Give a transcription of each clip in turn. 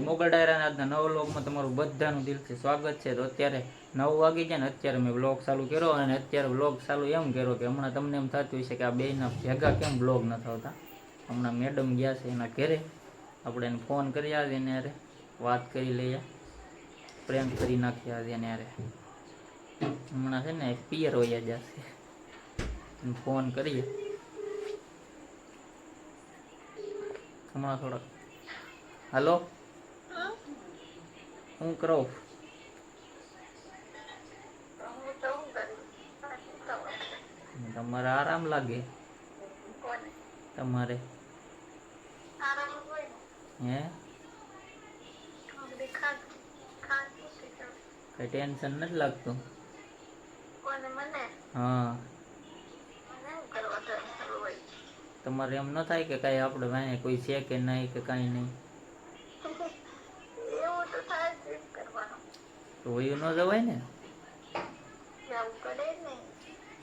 મોગલ ડાયરાના આજના નવ વ્લોગમાં તમારું બધાનું દિલથી સ્વાગત છે. તો અત્યારે નવ વાગી ગયા ને અત્યારે મેં વ્લોગ ચાલુ કર્યો અને અત્યારે વ્લોગ ચાલુ એમ કર્યો કે હમણાં તમને એમ થતું હશે કે આ બેના ભેગા કેમ વ્લોગ ન થતા હમણાં મેડમ ગયા છે એના ઘરે. આપણે એને ફોન કરી આવીએ એને હારે વાત કરી લઈએ. પ્રેમ કરી નાખી આજે એને અરે હમણાં છે ને પિયર વયા જશે ફોન કરીએ. હમણાં થોડાક. હાલો? હું કરો? તમારે આરામ લાગે? તમારે? હે? કઈ ટેન્શન નથી લાગતું? હા. તમારે એમ ન થાય કે કાંઈ આપણે કોઈ છે કે નહીં કે કાંઈ નહીં? તો વયું ન જવાય ને?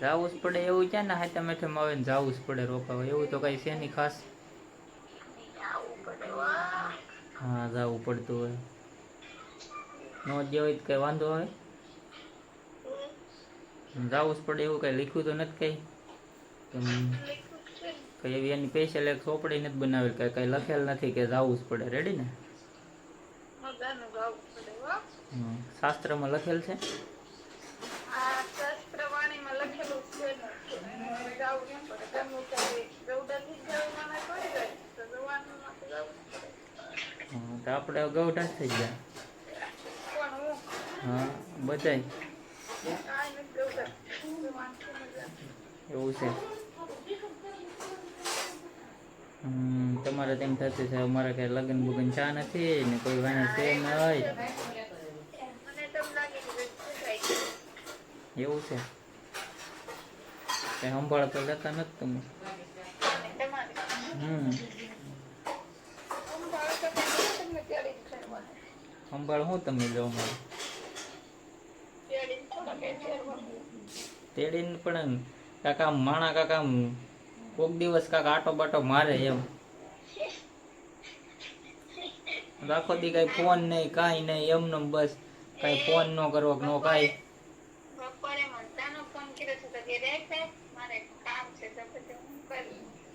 જાવું જ પડે એવું ક્યાં ને હાથે મેઠેમાં આવે ને જાવું જ પડે રોકાવા. એવું તો કઈ છે નહીં ખાસ. હા જાવું પડતું હોય. ન જ હોય કઈ વાંધો હોય જાવું જ પડે એવું કઈ લખ્યું તો નથી કઈ? કઈ એવી એની સ્પેશિયલ એક ચોપડી નથી બનાવેલ કે કઈ લખેલ નથી કે જાવું જ પડે. રેડી ને. શાસ્ત્રમાં લખેલ છે? તો આપણે ગૌટા જ થઈ ગયા. હા? બધાય. એવું છે. તમારે તેમ થશે છે. અમારે કઈ લગ્ન બગન ચા નથી ને કોઈ વાણી છે નહીં એવું છે. કઈ સંભાળ તો લેતા નથી તમે. સંભાળ હું તમે લો મારે તેડીને પણ કાકા માણા કાકા કોક દિવસ કાકા આટો બાટો મારે એમ. રાખો દી કઈ ફોન નહીં, કાંઈ નહીં, એમને એમ બસ કઈ ફોન ન કરવો નો કાંઈ.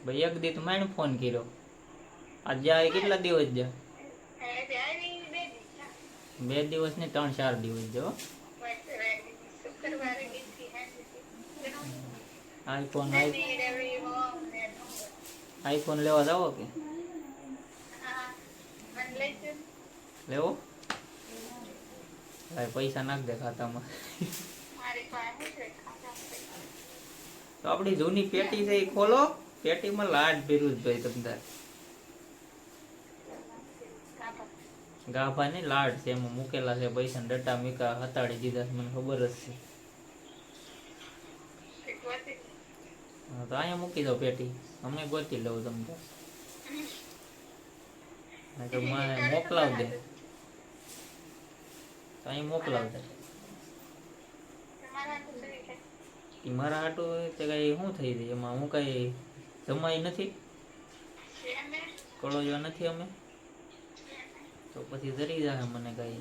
ભાઈ એક દી તો મેં ફોન કર્યો. આજે જાય કેટલા દિવસ જા બે દિવસ ને ત્રણ ચાર દિવસ જો આઈફોન આઈફોન લેવા જાવો કે? લેવો? પૈસા નાખ દે ખાતામાં. તો આપણી જૂની પેટી છે એ ખોલો. પેટીમાં લાડ ભેરું ભાઈ તમને. ગાભા ને લાડ છે, એમાં મૂકેલા છે પૈસા ને ડટા મીકા હતાડી દીધા મને ખબર જ છે. તો અહીંયા મૂકી દો પેટી. અમે ગોતી લઉં તમને. તો મને મોકલાવ દે અહીં મોકલાવ દે એ મારા આટો તે કઈ શું થઈ રહી એમાં હું કઈ જમાઈ નથી? કળોજો નથી અમે? તો પછી જરી જાય મને કઈ.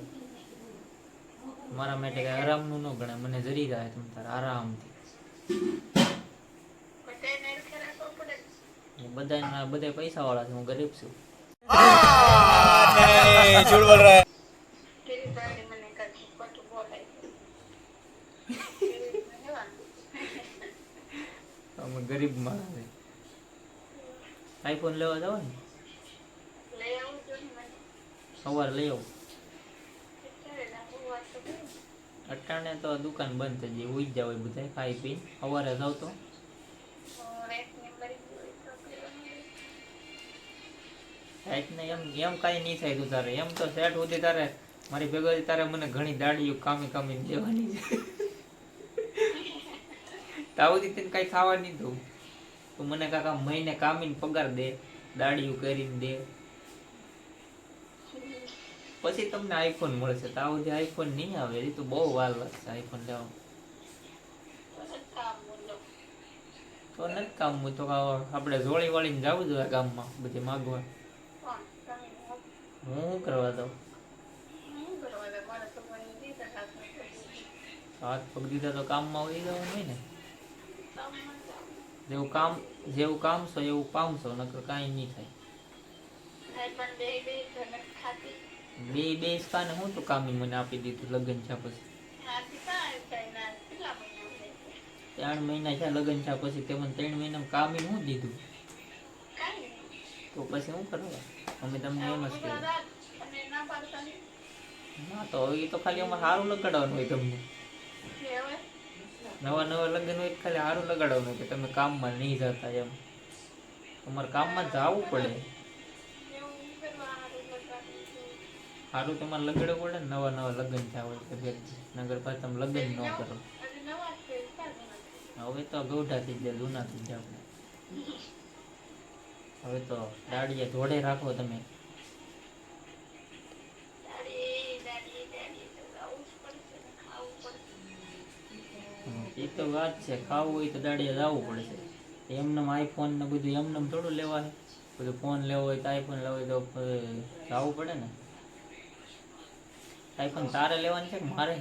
મારા માટે કઈ આરામનું ન ગણે મને જરી જાય તમ તાર આરામથી. બધા બધા પૈસા વાળા છે. હું ગરીબ છું. ઝૂઠ બોલ? અમે ગરીબ માણસ આઈફોન લેવા જાવ ને? સવારે લઈ આવું. અટાણે તો દુકાન બંધ થઈ જાય ઉઈ જાવ બધા ખાઈ પી. સવારે જાવ તો. રાઈટ ને એમ એમ કાંઈ નહીં થાય તું તારે. એમ તો સેટ સુધી તારે મારી ભેગો તારે મને ઘણી દાડીઓ કામી કામી દેવાની છે. તાવથી તને કાંઈ ખાવા નહીં દઉં. તો મને કાકા મહિને કામીને પગાર દે દાડીયું કરીને દે. પછી તમને આઈફોન મળશે તાવ સુધી આઈફોન નહીં આવે, એ તો બહુ વાર લાગશે આઈફોન લેવા તો નથી કામ તો આપણે જોળી વાળીને જવું જોઈએ ગામમાં, બધી માગવા. હું કરવા દઉં તો. હાથ પગ દીધા તો કામમાં વહી જવાનું હોય ને. જેવું કામ જેવું કામ છો એવું પામશો નકર કાંઈ નહીં થાય. બે બે કાને હું તો કામી મને આપી દીધું લગ્ન છે પછી. ના ત્રણ મહિના છે લગ્ન છે પછી તે મને ત્રણ મહિના કામી હું દીધું? તો પછી શું કરવા? અમે તમને એમ જ કહીએ ના. ના? તો એ તો ખાલી અમારે સારું લગાડવાનું હોય તમને. નવા નવા લગ્ન હોય ખાલી સારું લગાડવાનું કે તમે કામમાં નહીં જતા એમ તમારે કામમાં જવું પડે. સારું તમારે લગાડવું પડે ને નવા નવા લગ્ન તો ફેર નગર પાસે તમે લગ્ન ન કરો. હવે તો ગૌઢા થઈ ગયા, જૂના થઈ ગયા હવે તો દાડિયા જોડે રાખો તમે એ તો વાત છે ખાવું હોય તો દાડિયા જવું પડશે એમને આઈફોન ને બધું એમને થોડું લેવાય બધું ફોન લેવો હોય તો આઈફોન લેવો હોય તો જવું પડે ને. આઈફોન તારે લેવાની છે કે મારે?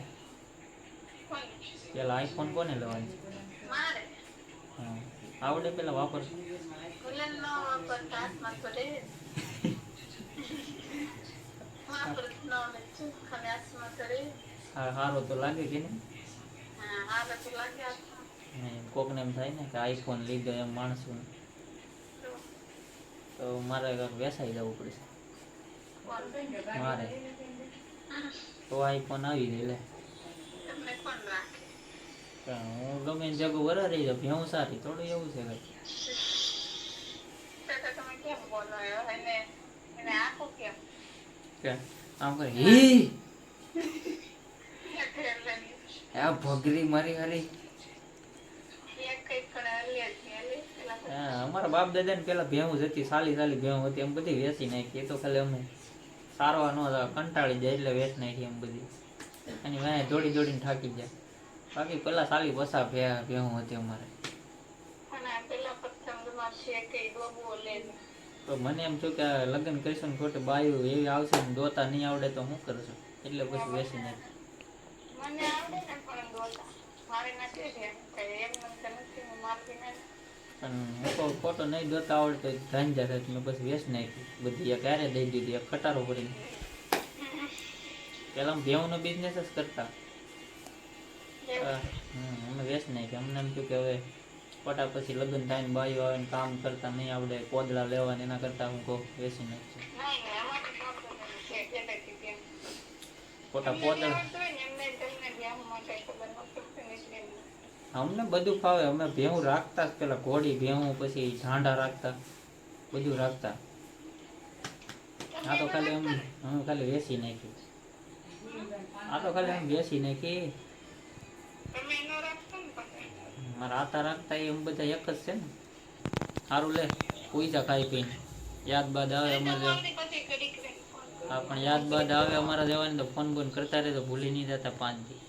પેલા આઈફોન કોને લેવાનું છે? આવડે પેલા વાપર. સારો તો લાગે કે નહીં? કોકને એમ થાય ને કે આઈફોન લીધો એમ માણસોને તો મારે વેસાઈ જવું પડશે. મારે. તો આઈફોન આવી જાય લે. હું ગમે જગો વરા રહી જાઉં ભેવું સારી થોડું એવું છે કઈ. તો તો તમે કેમ બોલો એને- એને આખું કેમ? કે આમ કરે હી. આ ભગરી મારી હારી. અમારા બાપ દાદા ને પેલા ભેહું જ હતી, સાલી સાલી ભેહું હતી, એમ બધી વેચી નાખી. એ તો ખાલી અમે સારવા ન હતા, કંટાળી જાય એટલે વેચ નાખી એમ બધી. એની વાંહે દોડી દોડીને થાકી જાય બાકી પેલા સાલી વસા ભે ભેવું હતી અમારે. અને. તો મને એમ થયું કે લગ્ન કરીશું ને ખોટું, બાયું એવી આવશે ને દોતા નહીં આવડે તો હું કરશું? એટલે પછી વેચી નાખી. મને આવડે ને પણ દોતા મારે નથી જ એમ મને નથી હું મારતી નથી. પણ હું ખોટો નહીં દોતા આવડતો ધાંજા થાય મેં પછી વેચ નાખી. બધી એક ક્યારે દઈ દીધી એક ખટારો ભરીને. પેલા ભેવનો બિઝનેસ જ કરતા. અમે વેચ નાખી. અમને એમ થયું કે હવે પટા પછી લગ્ન થાય ને બાયો આવે ને કામ કરતા નહીં આવડે કોદળા લેવા ને એના કરતા હું કહું વેસી નાખશું નહીં, નહીં, અમને બધું ફાવે. અમે ભેહું રાખતા પેલા ઘોડી ભેહું, પછી ઝાંડા રાખતા. બધું રાખતા. આ તો ખાલી એમ હું ખાલી વેસી નાખી. આ તો ખાલી એમ વેસી નાખી. મારા આતા રાખતા એમ બધા એક જ છે ને. સારું લે પૈસા ખાઈ પીને યાદ બાદ આવે અમારે. હા, પણ યાદ બાદ આવે અમારા જવાની તો ફોન બોન કરતા રહે તો ભૂલી નહીં જતા પાંચ દી.